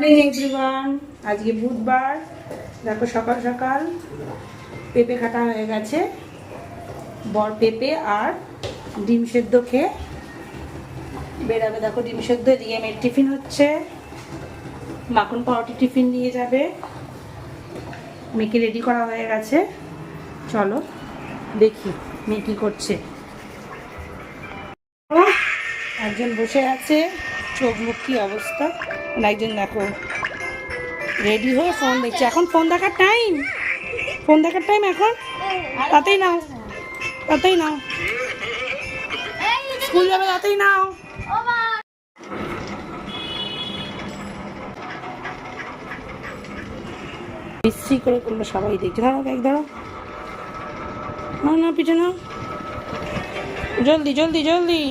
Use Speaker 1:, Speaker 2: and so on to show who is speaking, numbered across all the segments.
Speaker 1: Morning everyone আজকে বুধবার। দেখো, সকাল সকাল পেঁপে কাটা হয়ে গেছে। বর পেঁপে আর ডিম সেদ্ধ খেয়ে বেরাবে দেখো, ডিম সেদ্ধ দিয়ে মেয়ের টিফিন হচ্ছে। মাখন পাউরুটি টিফিন নিয়ে যাবে। মেয়েকে রেডি করা হয়ে গেছে। চলো, দেখি মেয়ে কী করছে। একজন বসে আছে, চোখ মুখ কি অবস্থা? একজন দেখো রেডি হয়ে ফোন দেখছে। এখন ফোন দেখার টাইম ফোন দেখার টাইম এখন। তাতেই নাও। তাতেই নাও। স্কুল যাবে, তাতেই নাও। বিশ্রী করে করল সবাই দেখছে। ধরো ব্যাগ ধরো। না না পিছনে। জলদি জলদি জলদি।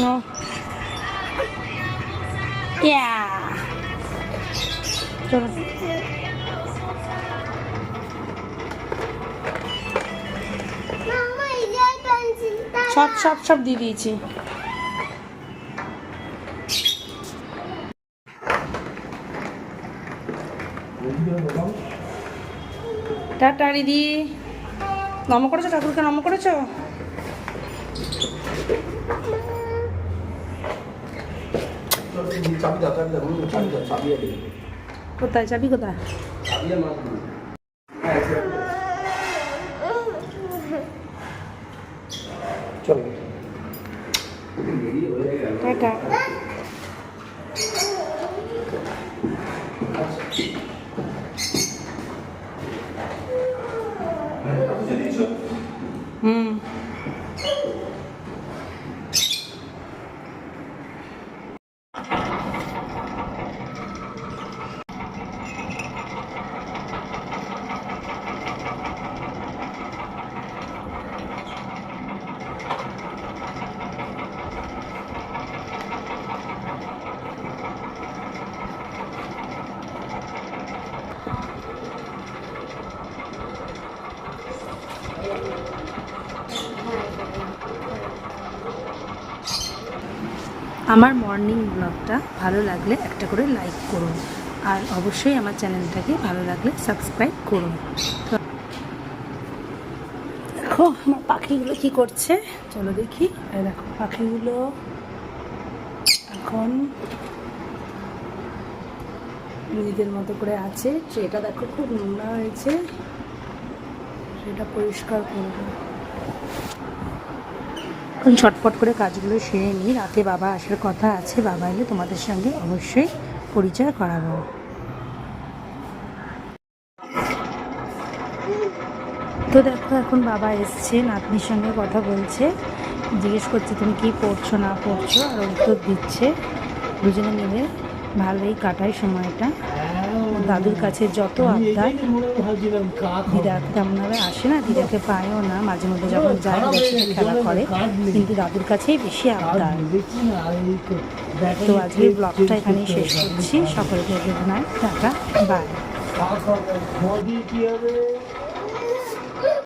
Speaker 1: No. Yeah. চলো সব সব সব দিয়ে দিয়েছি টাটা দিদি নম করেছ ঠাকুরকে নম করেছ
Speaker 2: চাবি
Speaker 1: কোথায়? যাবি কোথায়?
Speaker 2: চাবি দিন। হ্যাঁ। চলো।
Speaker 1: টাটা। হুম। আমার মর্নিং ব্লগটা ভালো লাগলে একটা করে লাইক করুন। আর অবশ্যই আমার চ্যানেলটাকে ভালো লাগলে সাবস্ক্রাইব করুন। দেখো, আমার পাখিগুলো কি করছে? চলো দেখি। দেখো, পাখিগুলো এখন নিজেদের মতো করে আছে। সেটা দেখো খুব নোংরা হয়েছে। সেটা পরিষ্কার করব। এখন ছটপট করে কাজগুলো সেরে নিই। রাতে বাবা আসার কথা আছে, বাবা এলে তোমাদের সঙ্গে অবশ্যই পরিচয় করাবো। তো দেখো, এখন বাবা এসছে, নাতনির সঙ্গে কথা বলছে। জিজ্ঞেস করছে, তুমি কি পড়ছো, না পড়ছো? আর উত্তর দিচ্ছে, দুজনে মিলে ভালোই কাটায় সময়টা। দাদুর কাছে যত আবদার, দিদা তেমনভাবে আসে না, দিদাকে পায়ও না, মাঝে মধ্যে যখন যায় বেশি খেলা করে, কিন্তু দাদুর কাছেই বেশি আবদার। তো আজকে ব্লগটা এখানেই শেষ করছি। সকলকে গুড টাকা টাটা